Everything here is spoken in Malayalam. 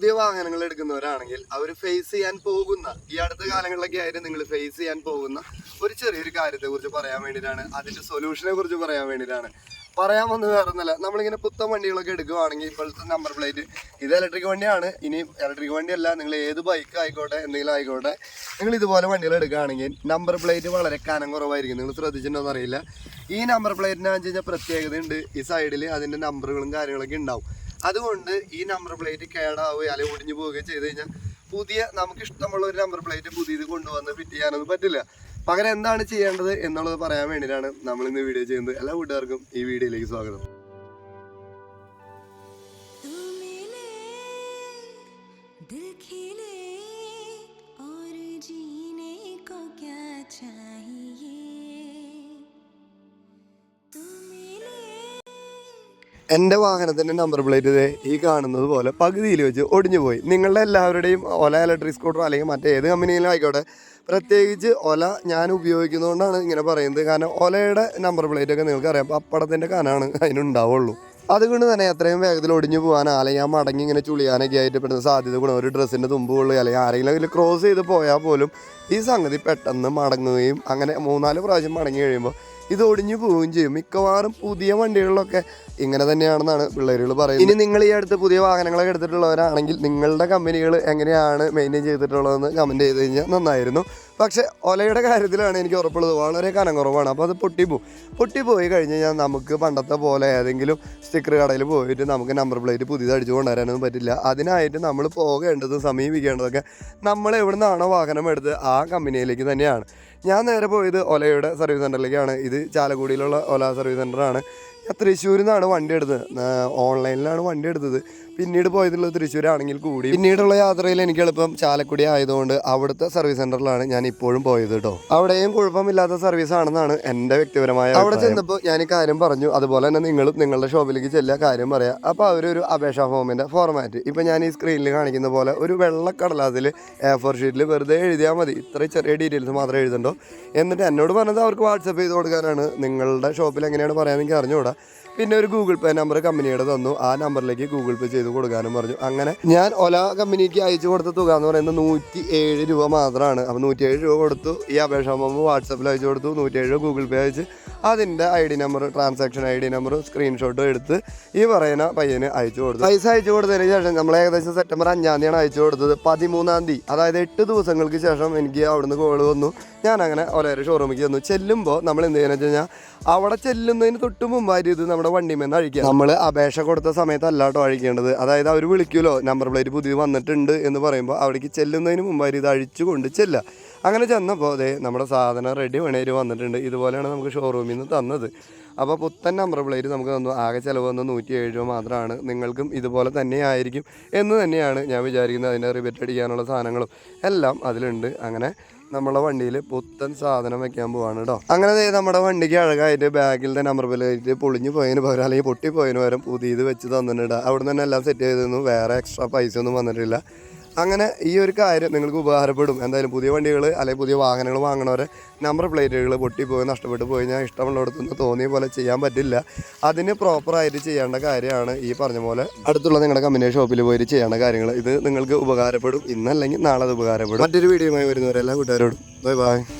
പുതിയ വാഹനങ്ങൾ എടുക്കുന്നവരാണെങ്കിൽ അവർ ഫേസ് ചെയ്യാൻ പോകുന്ന ഈ അടുത്ത കാലങ്ങളിലൊക്കെ ആയിട്ട് നിങ്ങൾ ഫേസ് ചെയ്യാൻ പോകുന്ന ഒരു ചെറിയൊരു കാര്യത്തെ കുറിച്ച് പറയാൻ വേണ്ടിയിട്ടാണ്. അതിന്റെ സൊല്യൂഷനെ കുറിച്ച് പറയാൻ വേണ്ടിയിട്ടാണ്. പറയാൻ വന്നത് വേറെ ഒന്നല്ല. നമ്മളിങ്ങനെ പുത്തൻ വണ്ടികളൊക്കെ എടുക്കുവാണെങ്കിൽ ഇപ്പോഴത്തെ നമ്പർ പ്ലേറ്റ് ഇത് ഇലക്ട്രിക് വണ്ടിയാണ്. ഇനി ഇലക്ട്രിക് വണ്ടിയല്ല. നിങ്ങൾ ഏത് ബൈക്ക് ആയിക്കോട്ടെ എന്തെങ്കിലും ആയിക്കോട്ടെ നിങ്ങൾ ഇതുപോലെ വണ്ടികൾ എടുക്കുകയാണെങ്കിൽ നമ്പർ പ്ലേറ്റ് വളരെ കനം കുറവായിരിക്കും. നിങ്ങൾ ശ്രദ്ധിച്ചിട്ടുണ്ടോ അറിയില്ല. ഈ നമ്പർ പ്ലേറ്റിന് വെച്ച് കഴിഞ്ഞാൽ പ്രത്യേകതയുണ്ട്. ഈ സൈഡിൽ അതിന്റെ നമ്പറുകളും കാര്യങ്ങളൊക്കെ ഉണ്ടാവും. അതുകൊണ്ട് ഈ നമ്പർ പ്ലേറ്റ് കേടാവുകയോ അല്ലെങ്കിൽ ഒടിഞ്ഞു പോവുകയോ ചെയ്ത് കഴിഞ്ഞാൽ പുതിയ നമുക്ക് ഇഷ്ടമുള്ള ഒരു നമ്പർ പ്ലേറ്റ് പുതിയത് കൊണ്ടുവന്ന് ഫിറ്റ് ചെയ്യാനൊന്നും പറ്റില്ല പകരം എന്താണ് ചെയ്യേണ്ടത് എന്നുള്ളത് പറയാൻ വേണ്ടിയിട്ടാണ് നമ്മൾ ഇന്ന് വീഡിയോ ചെയ്യുന്നത് എല്ലാ കൂട്ടുകാർക്കും ഈ വീഡിയോയിലേക്ക് സ്വാഗതം तू मिले दिल खिले എന്റെ വാഹനത്തിന്റെ നമ്പർ പ്ലേറ്റ് ഈ കാണുന്നത് പോലെ പകുതിയിൽ വെച്ച് ഒടിഞ്ഞു പോയി നിങ്ങളുടെ എല്ലാവരുടെയും ഒല ഇലക്ട്രിക് സ്കൂട്ടർ അല്ലെങ്കിൽ മറ്റേ മറ്റേത് കമ്പനിയിലും ആയിക്കോട്ടെ. പ്രത്യേകിച്ച് ഒല ഞാൻ ഉപയോഗിക്കുന്നതുകൊണ്ടാണ് ഇങ്ങനെ പറയുന്നത്. കാരണം ഒലയുടെ നമ്പർ പ്ലേറ്റ് ഒക്കെ നിങ്ങൾക്ക് അറിയാം. പപ്പടത്തിന്റെ കനാണ് അതിനുണ്ടാവുള്ളൂ. അതുകൊണ്ട് തന്നെ എത്രയും വേഗത്തിൽ ഒടിഞ്ഞു പോകാനോ അല്ലെങ്കിൽ ആ മടങ്ങി ഇങ്ങനെ ചുളിയാനൊക്കെ ആയിട്ട് പെടുന്ന സാധ്യത കൂടെ ഒരു ഡ്രസ്സിന്റെ തുമ്പ് കൊള്ളുക അല്ലെങ്കിൽ ആരെങ്കിലും അതിൽ ക്രോസ് ചെയ്ത് പോയാൽ പോലും ഈ സംഗതി പെട്ടെന്ന് മടങ്ങുകയും അങ്ങനെ മൂന്നാൽ പ്രാവശ്യം മടങ്ങി കഴിയുമ്പോൾ ഇത് ഒടിഞ്ഞു പോവുകയും ചെയ്യും. മിക്കവാറും പുതിയ വണ്ടികളിലൊക്കെ ഇങ്ങനെ തന്നെയാണെന്നാണ് പിള്ളേരുകൾ പറയുന്നത്. ഇനി നിങ്ങൾ ഈ അടുത്ത് പുതിയ വാഹനങ്ങളൊക്കെ എടുത്തിട്ടുള്ളവരാണെങ്കിൽ നിങ്ങളുടെ കമ്പനികൾ എങ്ങനെയാണ് മെയിന്റെയിൻ ചെയ്തിട്ടുള്ളതെന്ന് കമന്റ് ചെയ്ത് കഴിഞ്ഞാൽ നന്നായിരുന്നു. പക്ഷേ ഒലയുടെ കാര്യത്തിലാണ് എനിക്ക് ഉറപ്പുള്ളത്. വളരെ കനം കുറവാണ്. അപ്പോൾ അത് പൊട്ടിപ്പോവും പൊട്ടിപ്പോയി കഴിഞ്ഞ് കഴിഞ്ഞാൽ നമുക്ക് പണ്ടത്തെ പോലെ ഏതെങ്കിലും സ്റ്റിക്കർ കടയിൽ പോയിട്ട് നമുക്ക് നമ്പർ പ്ലേറ്റ് പുതിയത് അടിച്ചു കൊണ്ടുവരാനൊന്നും പറ്റില്ല. അതിനായിട്ട് നമ്മൾ പോകേണ്ടതും സമീപിക്കേണ്ടതൊക്കെ നമ്മൾ എവിടെ നിന്നാണോ വാഹനം എടുത്ത് ആ കമ്പനിയിലേക്ക് തന്നെയാണ്. ഞാൻ നേരെ പോയത് ഒലയുടെ സർവീസ് സെന്ററിലേക്കാണ് ഇത് ചാലക്കുടിയിലുള്ള ഒല സർവീസ് സെന്ററാണ് ഞാൻ തൃശ്ശൂരിൽ നിന്നാണ് വണ്ടി എടുത്തത്. ഓൺലൈനിലാണ് വണ്ടി എടുത്തത്. പിന്നീട് പോയതുള്ളത് തൃശ്ശൂരാണെങ്കിൽ കൂടി പിന്നീടുള്ള യാത്രയിൽ എനിക്ക് എളുപ്പം ചാലക്കുടി ആയതുകൊണ്ട് അവിടുത്തെ സർവീസ് സെന്ററിലാണ് ഞാൻ ഇപ്പോഴും പോയത് കേട്ടോ അവിടെയും കുഴപ്പമില്ലാത്ത സർവീസ് ആണെന്നാണ് എന്റെ വ്യക്തിപരമായ അവിടെ ചെന്നപ്പോൾ ഞാൻ ഈ കാര്യം പറഞ്ഞു. അതുപോലെ തന്നെ നിങ്ങളും നിങ്ങളുടെ ഷോപ്പിലേക്ക് ചെല്ലുക കാര്യം പറയാം. അപ്പോൾ അവരൊരു അപേക്ഷാ ഫോമിന്റെ ഫോർമാറ്റ് ഇപ്പം ഞാൻ ഈ സ്ക്രീനിൽ കാണിക്കുന്ന പോലെ ഒരു വെള്ളക്കടലാസിൽ എ ഫോർ ഷീറ്റിൽ വെറുതെ എഴുതിയാൽ മതി. ഇത്ര ചെറിയ ഡീറ്റെയിൽസ് മാത്രമേ എഴുതണ്ടോ? എന്നിട്ട് എന്നോട് പറഞ്ഞത് അവർക്ക് വാട്സപ്പ് ചെയ്ത് കൊടുക്കാനാണ്. നിങ്ങളുടെ ഷോപ്പിൽ എങ്ങനെയാണ് പറയാമെന്ന് എനിക്ക് അറിഞ്ഞുകൂടാ പിന്നെ ഒരു ഗൂഗിൾ പേ നമ്പർ കമ്പനിയുടെ തന്നു. ആ നമ്പറിലേക്ക് ഗൂഗിൾ പേ ചെയ്ത് കൊടുക്കാനും പറഞ്ഞു. അങ്ങനെ ഞാൻ ഒല കമ്പനിക്ക് അയച്ചു കൊടുത്ത തുക എന്ന് പറയുന്നത് നൂറ്റി ഏഴ് രൂപ മാത്രമാണ്. അപ്പോൾ നൂറ്റി ഏഴ് രൂപ കൊടുത്തു. ഈ അപേക്ഷ വാട്സപ്പിൽ അയച്ചു കൊടുത്തു. നൂറ്റി ഏഴ് ഗൂഗിൾ പേ അയച്ച്. അതിന്റെ I D number transaction I D number സ്ക്രീൻഷോട്ടും എടുത്ത് ഈ പറയുന്ന പയ്യന് അയച്ചു കൊടുത്തു. പൈസ അയച്ചു കൊടുത്തതിന് ശേഷം നമ്മൾ ഏകദേശം സെപ്റ്റംബർ അഞ്ചാം തീയതിയാണ് അയച്ചു കൊടുത്തത്. പതിമൂന്നാം തീയതി അതായത് എട്ട് ദിവസങ്ങൾക്ക് ശേഷം എനിക്ക് അവിടുന്ന് കോൾ വന്നു. ഞാൻ അങ്ങനെ ഒരേ ഷോറൂമിലേക്ക് ചെന്നു. ചെല്ലുമ്പോൾ നമ്മൾ എന്ത് ചെയ്യുന്നത് വെച്ച് കഴിഞ്ഞാൽ അവിടെ ചെല്ലുന്നതിന് തൊട്ട് മുമ്പായിട്ട് ഇത് നമ്മുടെ വണ്ടിമേന്ന് അഴിക്കുക. നമ്മൾ അപേക്ഷ കൊടുത്ത സമയത്തല്ല കേട്ടോ അഴിക്കേണ്ടത്. അതായത് അവർ വിളിക്കുമല്ലോ നമ്പർ പ്ലേറ്റ് പുതിയത് വന്നിട്ടുണ്ട് എന്ന് പറയുമ്പോൾ അവിടേക്ക് ചെല്ലുന്നതിന് മുമ്പായിട്ട് ഇത് അഴിച്ചു കൊണ്ട് ചെല്ലുക. അങ്ങനെ ചെന്നപ്പോൾ അതെ നമ്മുടെ സാധനം റെഡി വേണേൽ വന്നിട്ടുണ്ട്. ഇതുപോലെയാണ് നമുക്ക് ഷോറൂമിൽ നിന്ന് തന്നത്. അപ്പോൾ പുത്തൻ നമ്പർ പ്ലേറ്റ് നമുക്ക് തന്നു. ആകെ ചിലവ് വന്ന് നൂറ്റി ഏഴ് രൂപ മാത്രമാണ്. നിങ്ങൾക്കും ഇതുപോലെ തന്നെ ആയിരിക്കും എന്ന് തന്നെയാണ് ഞാൻ വിചാരിക്കുന്നത്. അതിന്റെ റിബറ്റ് അടിക്കാനുള്ള സാധനങ്ങളും എല്ലാം അതിലുണ്ട്. അങ്ങനെ നമ്മളെ വണ്ടിയിൽ പുത്തൻ സാധനം വെക്കാൻ പോവാണ് കേട്ടോ അങ്ങനെ നമ്മുടെ വണ്ടിക്ക് അഴകായിട്ട് ബാഗിലത്തെ നമ്പർ പ്ലേറ്റ് പൊളിഞ്ഞു പോയതിന് പകരം അല്ലെങ്കിൽ പൊട്ടിപ്പോയതിന് പകരം പുതിയത് വെച്ച് തന്നിട്ടുണ്ട്. അവിടെ നിന്ന് തന്നെ എല്ലാം സെറ്റ് ചെയ്തിരുന്നു. വേറെ എക്സ്ട്രാ പൈസ ഒന്നും വന്നിട്ടില്ല. അങ്ങനെ ഈ ഒരു കാര്യം നിങ്ങൾക്ക് ഉപകാരപ്പെടും. എന്തായാലും പുതിയ വണ്ടികൾ അല്ലെങ്കിൽ പുതിയ വാഹനങ്ങൾ വാങ്ങണവരെ നമ്പർ പ്ലേറ്റുകൾ പൊട്ടിപ്പോയി നഷ്ടപ്പെട്ടു പോയി ഞാൻ ഇഷ്ടമുള്ളിടത്തുനിന്ന് തോന്നിയ പോലെ ചെയ്യാൻ പറ്റില്ല. അതിന് പ്രോപ്പറായിട്ട് ചെയ്യേണ്ട കാര്യമാണ് ഈ പറഞ്ഞ പോലെ അടുത്തുള്ള നിങ്ങളുടെ കമ്പനി ഷോപ്പിൽ പോയിട്ട് ചെയ്യേണ്ട കാര്യങ്ങൾ ഇത് നിങ്ങൾക്ക് ഉപകാരപ്പെടും. ഇന്നല്ലെങ്കിൽ നാളെ അത് ഉപകാരപ്പെടും. മറ്റൊരു വീഡിയോയുമായി വരുന്നവരെല്ലാം കൂട്ടുകാരോടും. Bye bye